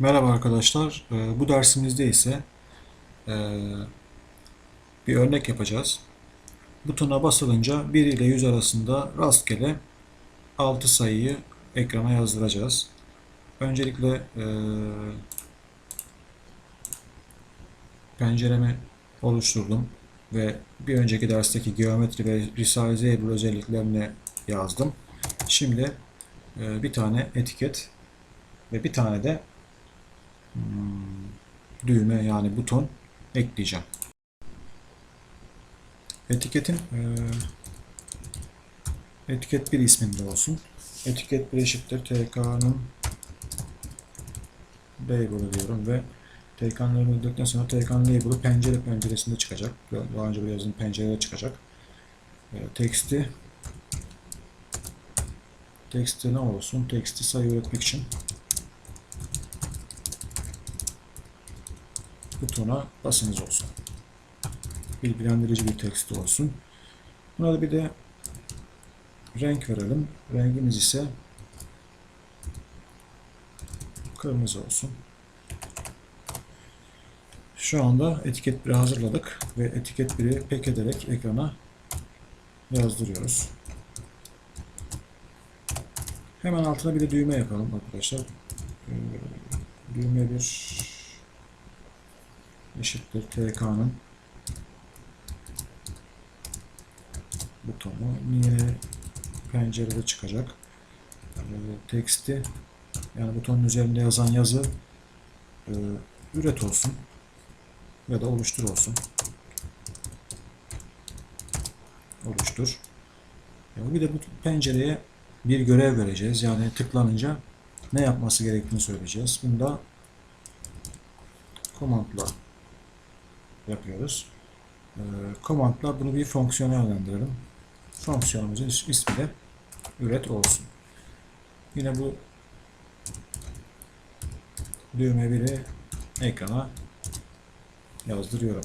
Merhaba arkadaşlar. Ee, Bu dersimizde ise e, bir örnek yapacağız. Butona basılınca 1 ile 100 arasında rastgele 6 sayıyı ekrana yazdıracağız. Öncelikle e, penceremi oluşturdum ve bir önceki dersteki geometri ve resizable özelliklerini yazdım. Şimdi e, bir tane etiket ve bir tane de düğme yani buton ekleyeceğim. Etiketin e, etiket bir isminde olsun. Etiket bir eşittir TK'nın label'ı diyorum ve TK'nın label'ı sonra TK'nın label'ı pencere penceresinde çıkacak. Daha önce bu yazının pencerede çıkacak. E, teksti teksti ne olsun? Teksti sayı üretmek için butona basınız olsun. Bilgilendirici bir tekst olsun. Buna da bir de renk verelim. Rengimiz ise kırmızı olsun. Şu anda etiket 1'i hazırladık ve etiket 1'i pek ederek ekrana yazdırıyoruz. Hemen altına bir de düğme yapalım arkadaşlar. Ee, Düğme bir eşittir TK'nın butonu yine pencerede çıkacak. E, teksti yani butonun üzerinde yazan yazı e, üret olsun ya da oluştur olsun. Oluştur. E, bir de bu pencereye bir görev vereceğiz. Yani tıklanınca ne yapması gerektiğini söyleyeceğiz. Bunu da komandla yapıyoruz. E, command'la bunu bir fonksiyona yönlendirelim. Fonksiyonumuzun is- ismi de üret olsun. Yine bu düğme biri ekrana yazdırıyorum.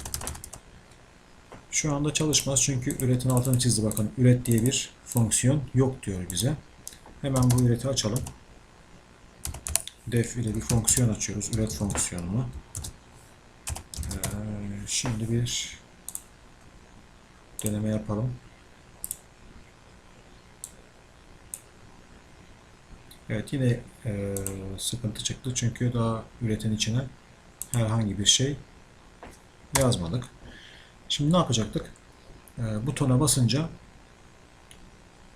Şu anda çalışmaz çünkü üretin altını çizdi bakın. Üret diye bir fonksiyon yok diyor bize. Hemen bu üreti açalım. Def ile bir fonksiyon açıyoruz. Üret fonksiyonunu. Şimdi bir deneme yapalım. Evet yine e, sıkıntı çıktı çünkü daha üretin içine herhangi bir şey yazmadık. Şimdi ne yapacaktık? E, butona basınca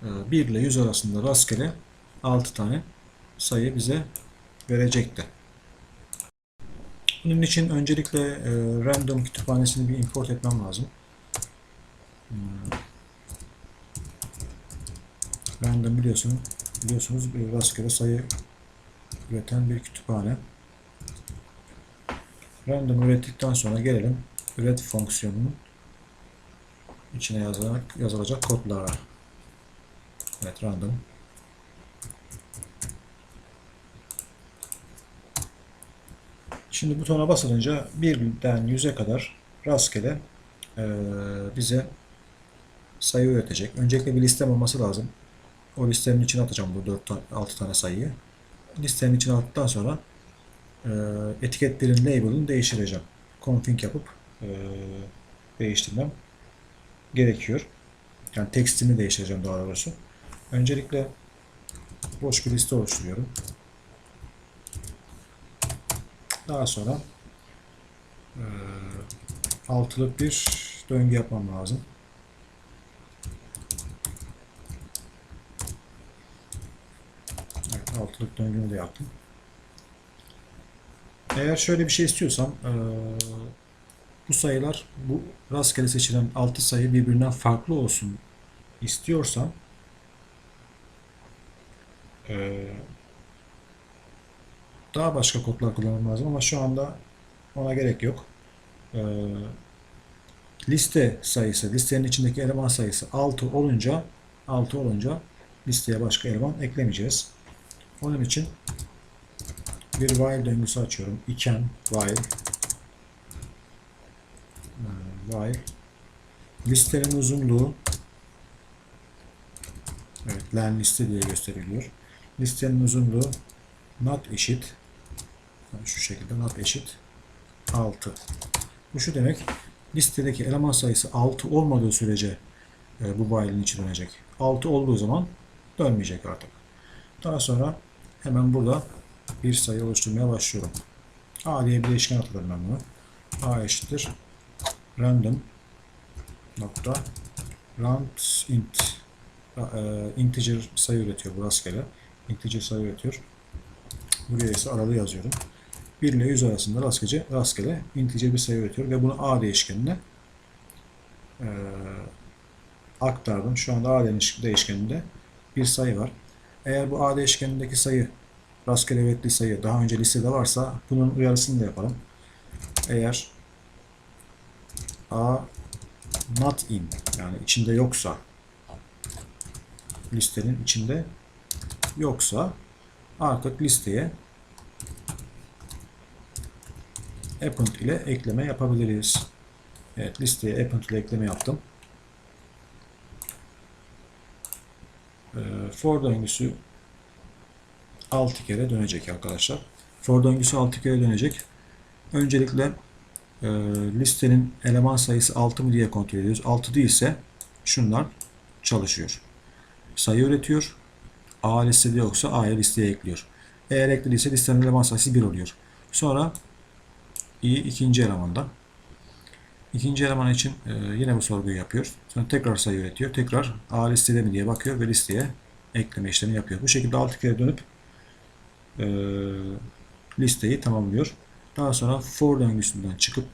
e, 1 ile 100 arasında rastgele 6 tane sayı bize verecekti. Bunun için öncelikle e, random kütüphanesini bir import etmem lazım. Hmm. Random biliyorsun, biliyorsunuz bir rastgele sayı üreten bir kütüphane. Random ürettikten sonra gelelim üret fonksiyonunun içine yazılacak, yazılacak kodlara. Evet random Şimdi butona basılınca 1'den 100'e kadar rastgele eee, bize sayı üretecek. Öncelikle bir listem olması lazım. O listenin içine atacağım bu 4 tane, 6 tane sayıyı. Listenin içine attıktan sonra eee etiketlerin label'ını değiştireceğim. Config yapıp eee, değiştirmem gerekiyor. Yani tekstini değiştireceğim daha doğrusu. Öncelikle boş bir liste oluşturuyorum. Daha sonra eee, altılık bir döngü yapmam lazım. Evet, altılık döngümü de yaptım. Eğer şöyle bir şey istiyorsam eee, bu sayılar bu rastgele seçilen 6 sayı birbirinden farklı olsun istiyorsam eee daha başka kodlar kullanmam lazım ama şu anda ona gerek yok. Ee, liste sayısı, listenin içindeki eleman sayısı 6 olunca 6 olunca listeye başka eleman eklemeyeceğiz. Onun için bir while döngüsü açıyorum. iken while ee, while listenin uzunluğu evet len liste diye gösteriliyor. Listenin uzunluğu not eşit Yani şu şekilde not eşit 6. Bu şu demek listedeki eleman sayısı 6 olmadığı sürece e, bu while'in içi dönecek. 6 olduğu zaman dönmeyecek artık. Daha sonra hemen burada bir sayı oluşturmaya başlıyorum. A diye bir değişken atadım ben bunu. A eşittir random nokta round int e, integer sayı üretiyor bu rastgele. Integer sayı üretiyor. Buraya ise aralığı yazıyorum. 1 ile 100 arasında rastgele, rastgele integer bir sayı üretiyor ve bunu A değişkenine e, aktardım. Şu anda A değişkeninde bir sayı var. Eğer bu A değişkenindeki sayı rastgele vetli sayı daha önce listede varsa bunun uyarısını da yapalım. Eğer A not in yani içinde yoksa listenin içinde yoksa artık listeye append ile ekleme yapabiliriz. Evet listeye append ile ekleme yaptım. Ee, for döngüsü 6 kere dönecek arkadaşlar. For döngüsü 6 kere dönecek. Öncelikle e, listenin eleman sayısı 6 mı diye kontrol ediyoruz. 6 değilse şunlar çalışıyor. Sayı üretiyor. A listede yoksa A'ya listeye ekliyor. Eğer eklediyse listenin eleman sayısı 1 oluyor. Sonra i ikinci elemanda. İkinci eleman için e, yine bu sorguyu yapıyor. Sonra tekrar sayı üretiyor. Tekrar A listede mi diye bakıyor ve listeye ekleme işlemi yapıyor. Bu şekilde 6 kere dönüp e, listeyi tamamlıyor. Daha sonra for döngüsünden çıkıp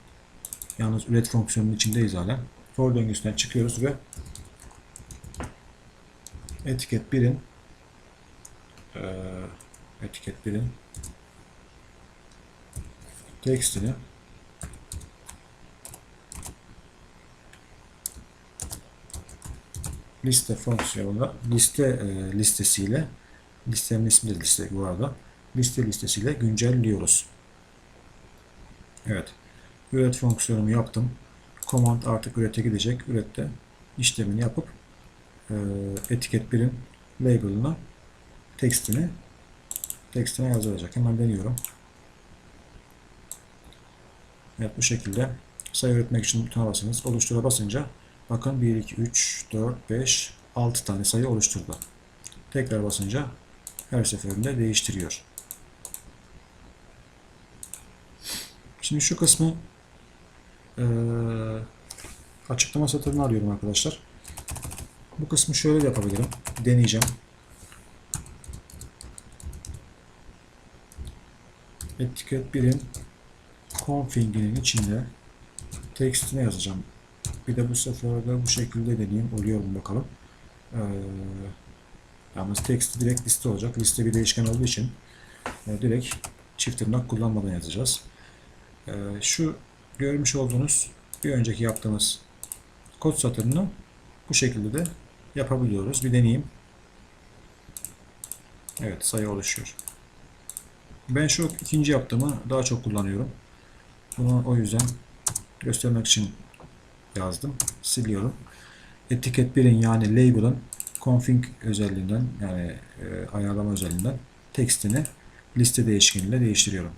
yalnız üret fonksiyonunun içindeyiz hala. For döngüsünden çıkıyoruz ve etiket 1'in e, etiket 1'in tekstini liste fonksiyonuna liste e, listesiyle listenin ismi de liste bu arada liste listesiyle güncelliyoruz. Evet. Üret fonksiyonumu yaptım. Command artık ürete gidecek. Ürette işlemini yapıp e, etiket 1'in label'ına tekstini tekstine yazdıracak. Hemen deniyorum. Evet bu şekilde sayı üretmek için butona basınız. Oluştura basınca bakın 1, 2, 3, 4, 5, 6 tane sayı oluşturdu. Tekrar basınca her seferinde değiştiriyor. Şimdi şu kısmı e, açıklama satırını arıyorum arkadaşlar. Bu kısmı şöyle yapabilirim. Deneyeceğim. Etiket 1'in config'inin içinde tekstine yazacağım. Bir de bu sefer de bu şekilde deneyeyim. Oluyor mu bakalım. Ee, yalnız teksti direkt liste olacak. Liste bir değişken olduğu için e, direkt çift tırnak kullanmadan yazacağız. Ee, şu görmüş olduğunuz bir önceki yaptığımız kod satırını bu şekilde de yapabiliyoruz. Bir deneyeyim. Evet sayı oluşuyor. Ben şu ikinci yaptığımı daha çok kullanıyorum. Bunu o yüzden göstermek için yazdım. Siliyorum. Etiket 1'in yani label'ın config özelliğinden yani e, ayarlama özelliğinden tekstini liste değişkeniyle değiştiriyorum.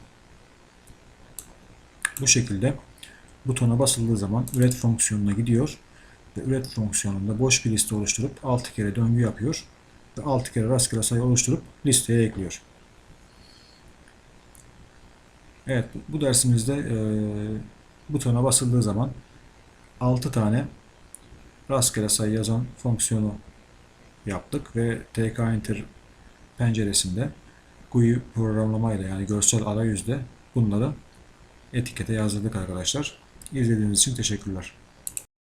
Bu şekilde butona basıldığı zaman üret fonksiyonuna gidiyor ve üret fonksiyonunda boş bir liste oluşturup 6 kere döngü yapıyor ve 6 kere rastgele sayı oluşturup listeye ekliyor. Evet bu dersimizde e, butona basıldığı zaman 6 tane rastgele sayı yazan fonksiyonu yaptık ve TK Enter penceresinde GUI programlamayla yani görsel arayüzde bunları etikete yazdırdık arkadaşlar. İzlediğiniz için teşekkürler.